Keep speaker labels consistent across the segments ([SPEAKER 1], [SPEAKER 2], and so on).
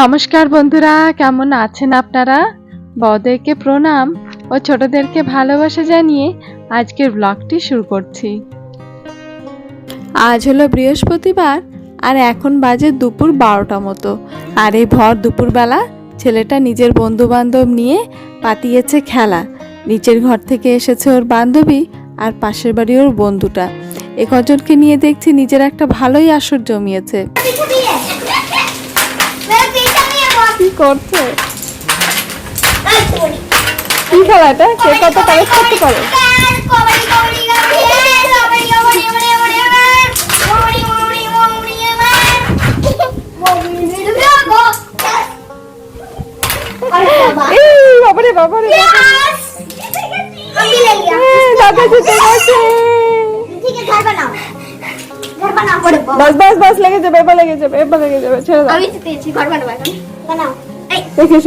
[SPEAKER 1] নমস্কার বন্ধুরা, কেমন আছেন আপনারা? বড়দেরকে প্রণাম ও ছোটদেরকে ভালোবাসা জানিয়ে আজকের ব্লগটি শুরু করছি। আজ হলো বৃহস্পতিবার আর এখন বাজে দুপুর বারোটা মতো। আর এই ভর দুপুরবেলা ছেলেটা নিজের বন্ধু বান্ধব নিয়ে পাতিয়েছে খেলা। নিচের ঘর থেকে এসেছে ওর বান্ধবী আর পাশের বাড়ি ওর বন্ধুটা। এ কজনকে নিয়ে দেখছি নিজের একটা ভালোই আসর জমিয়েছে। কি করছে? কি খেলা এটা? কে কত কালেজ করতে পারে? বাবারে বাবারে দাদা যেতে গেছে। বাস বাস বাস লেগে যাবে এবার লেগে যাবে এবার লেগে যাবে ছেড়ে দাও।
[SPEAKER 2] আমি
[SPEAKER 1] ঘর বানাবো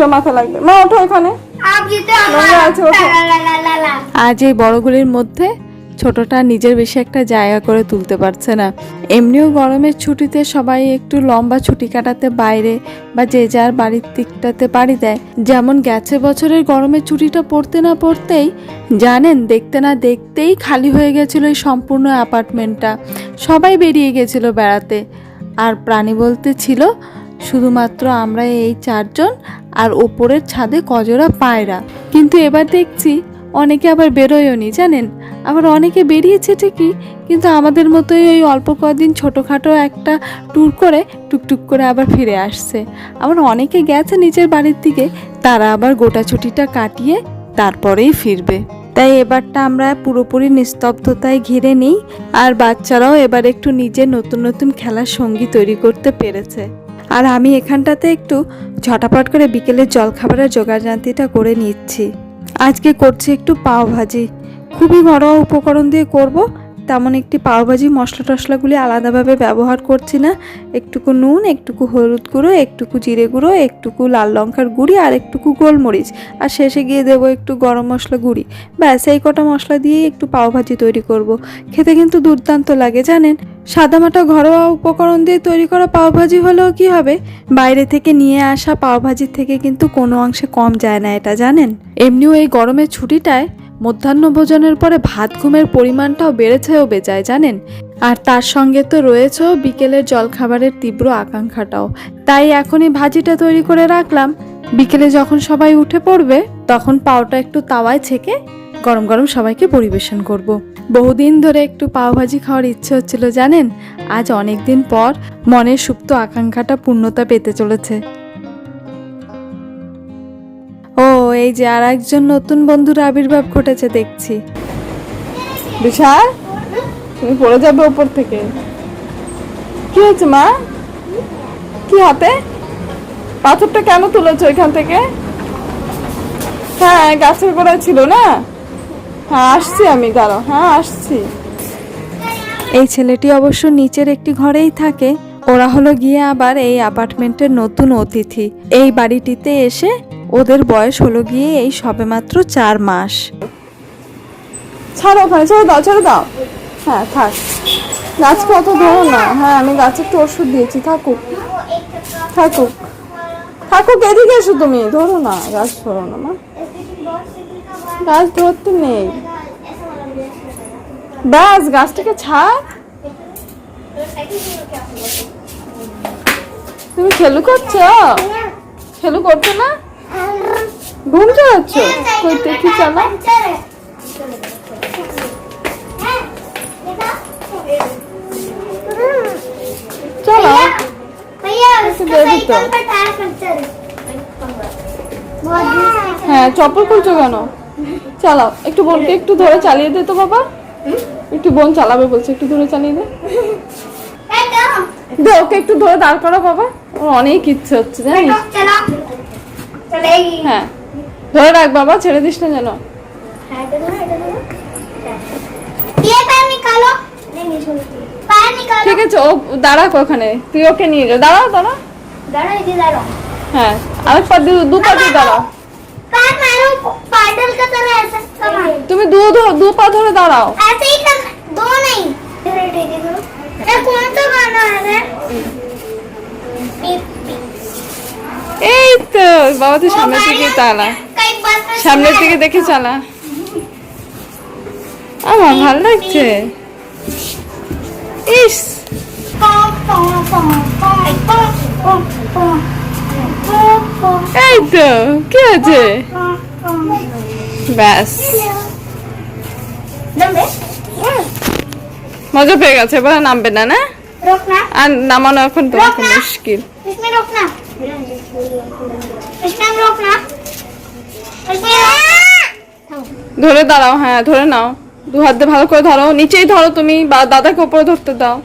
[SPEAKER 1] মাথা লাগবে। মা ওঠো এখানে। আজ এই বড়গুলির মধ্যে ছোটটা নিজের বেশি একটা জায়গা করে তুলতে পারছে না। এমনিও গরমের ছুটিতে সবাই একটু লম্বা ছুটি কাটাতে বাইরে বা যে যার বাড়ির দিকটাতে পাড়ি দেয়। যেমন গেছে বছরের গরমের ছুটিটা পড়তে না পড়তেই জানেন দেখতে না দেখতেই খালি হয়ে গেছিল এই সম্পূর্ণ অ্যাপার্টমেন্টটা। সবাই বেরিয়ে গেছিল বেড়াতে। আর প্রাণী বলতে ছিল শুধুমাত্র আমরা এই চারজন আর ওপরের ছাদে কজোড়া পায়রা। কিন্তু এবার দেখছি অনেকে আবার বেরোয়নি, জানেন? আবার অনেকে বেরিয়েছে ঠিকই, কিন্তু আমাদের মতোই ওই অল্প কদিন ছোটোখাটো একটা ট্যুর করে টুকটুক করে আবার ফিরে আসছে। আবার অনেকে গেছে নিজের বাড়ির দিকে, তারা আবার গোটা ছুটিটা কাটিয়ে তারপরেই ফিরবে। তাই এবারটা আমরা পুরোপুরি নিস্তব্ধতায় ঘিরে নিই, আর বাচ্চারাও এবার একটু নিজের নতুন নতুন খেলার সঙ্গী তৈরি করতে পেরেছে। আর আমি এখানটাতে একটু ঝটাপট করে বিকেলের জলখাবারের জোগাড়জান্তিটা করে নিচ্ছি। আজকে করছি একটু পাও ভাজি খুবই ঘরোয়া উপকরণ দিয়ে করব তেমন একটি পাওভাজি মশলা টশলাগুলি আলাদাভাবে ব্যবহার করছি না। একটুকু নুন, একটুকু হলুদ গুঁড়ো, একটুকু জিরে গুঁড়ো, একটুকু লাল লঙ্কার গুঁড়ি আর একটুকু গোলমরিচ। আর শেষে গিয়ে দেবো একটু গরম মশলা গুঁড়ি। ব্যাস, এই কটা মশলা দিয়েই একটু পাওভাজি তৈরি করব। খেতে কিন্তু দুর্দান্ত লাগে, জানেন? সাদামাটা ঘরোয়া উপকরণ দিয়ে তৈরি করা পাওভাজি হলেও কি হবে? বাইরে থেকে নিয়ে আসা পাওভাজির থেকে কিন্তু কোনো অংশে কম যায় না এটা, জানেন? এমনিও এই গরমের ছুটিটায় মধ্যাহ্ন ভোজনের পরে ভাত ঘুমের পরিমাণটাও বেড়েছেও বেজায়, জানেন? আর তার সঙ্গে তো রয়েছেও বিকেলের জলখাবারের তীব্র আকাঙ্ক্ষাটাও। তাই এখনই ভাজিটা তৈরি করে রাখলাম। বিকেলে যখন সবাই উঠে পড়বে, তখন পাওটা একটু তাওয়ায় ছেঁকে গরম গরম সবাইকে পরিবেশন করব। বহুদিন ধরে একটু পাওভাজি খাওয়ার ইচ্ছে হচ্ছিল, জানেন? আজ অনেক দিন পর মনের সুপ্ত আকাঙ্ক্ষাটা পূর্ণতা পেতে চলেছে। এই যে আর একজন নতুন বন্ধুর আবির্ভাব ঘটেছে দেখছি। বিশাল তুমি পড়ে যাবে ওপর থেকে। কি হয়েছে মা? কি হাতে? পাথরটা কেন তুলেছো এখান থেকে? হ্যাঁ গাছের গোড়ায় ছিল না? হ্যাঁ আসছি আমি দাঁড়াও হ্যাঁ আসছি। এই ছেলেটি অবশ্য নিচের একটি ঘরেই থাকে। ওরা হলো গিয়ে আবার এই অ্যাপার্টমেন্টের নতুন অতিথি। এই বাড়িটিতে এসে ওদের বয়স হলো গিয়ে এই সবেমাত্র চার মাস। ছাড়ো ওখানে ছেড়ে দাও ছেড়ে দাও। হ্যাঁ থাক। গাছকে অত ধরো না। হ্যাঁ আমি গাছে একটু ওষুধ দিয়েছি, থাকুক। থাকুক। থাকুক, এদিকে এসো তুমি। ধরো না, গাছ ধরো না, মা। গাছ ধরতে নেই। ব্যাস, গাছটাকে ছাড়। তুমি খেলু করছ? খেলু করছ না? ঘুম যাচ্ছ কই দেখি চলো। চলো।
[SPEAKER 2] হ্যাঁ,
[SPEAKER 1] হ্যাঁ চপ্পল খুলছো কেন? চালাও। একটু বোনকে একটু ধরে চালিয়ে দে তো বাবা। একটু বোন চালাবে বলছে একটু ধরে চালিয়ে দে। দে ওকে একটু ধরে দাঁড় করো বাবা। ওর অনেক ইচ্ছে হচ্ছে জানিস? হ্যাঁ। ধরে রাখ বাবা ছেড়ে দিস না যেন। ঠিক আছে ও দাঁড়াক ওখানে। তুই ওকে নিয়ে যা। দাঁড়াও দাঁড়াও। হ্যাঁ দু পা দাঁড়াও। তুমি দু দু পা ধরে দাঁড়াও।
[SPEAKER 3] এই তো বাবা তো সামনের থেকে চালা সামনের দিকে দেখে চালা। আমার ভালো লাগছে। ইস। এই তো কি আছে? ব্যাস। মজা পেয়ে গেছে এবার নামবে না না? আর নামানো এখন তোমার মুশকিল। ধরে দাঁড়াও হ্যাঁ ধরে নাও। দু হাত দিয়ে ভালো করে ধরো। নিচেই ধরো তুমি, বা দাদাকে ওপরে ধরতে দাও।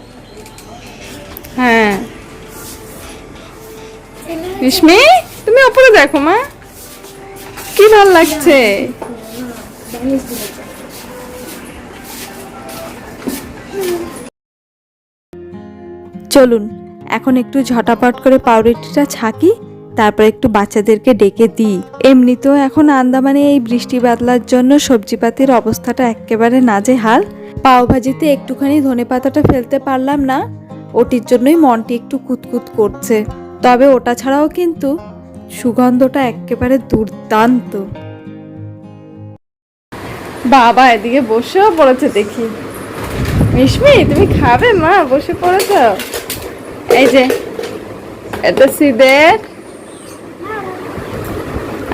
[SPEAKER 3] হ্যাঁ। রেশমি, তুমি ওপরে দেখো, মা। কি ভালো লাগছে। চলুন, এখন একটু ঝটাপট করে পাউরুটিটা ছাকি। তারপর একটু বাচ্চাদেরকে ডেকে দিই। এমনিতেও এখন আন্দামানে এই বৃষ্টি বাদলার জন্য সবজিপাতির অবস্থাটা একেবারে নাজেহাল। পাও ভাজিতে একটুখানি ধনে পাতাটা ফেলতে পারলাম না, ওটির জন্যই মনটি একটু কুতকুত করছে। তবে ওটা ছাড়াও কিন্তু সুগন্ধটা একেবারে দুর্দান্ত। বাবা, এদিকে বসেও পড়েছে দেখি। মিশমি তুমি খাবে মা? বসে পড়েছ? এই যে, এটা সিদের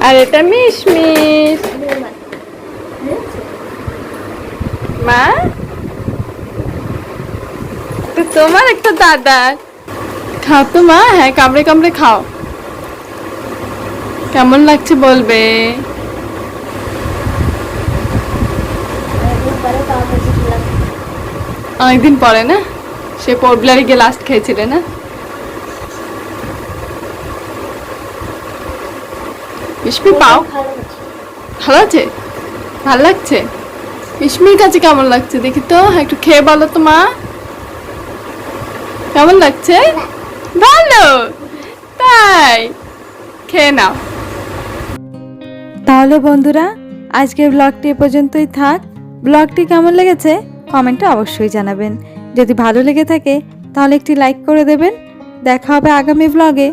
[SPEAKER 3] আর এটা মিশমিশ মা? তো তোমার একটা দাদা। খাও তো মা হ্যাঁ কামড়ে কামড়ে খাও। কেমন লাগছে বলবে? অনেকদিন পরে না? সে পোর্টব্লারে গিয়ে লাস্ট খেয়েছিলে না? মিশমি পাও? ভালো আছে? ভালো লাগছে? মিশমির কাছে কেমন লাগছে? দেখি তো, একটু খেয়ে বলো তো মা। কেমন লাগছে? ভালো! তাই, খেয়ে নাও। তাহলে বন্ধুরা, আজকের ব্লগটি এ পর্যন্তই থাক। ব্লগটি কেমন লেগেছে? কমেন্টে অবশ্যই জানাবেন। যদি ভালো লেগে থাকে, তাহলে একটি লাইক করে দেবেন। দেখা হবে আগামী ব্লগে।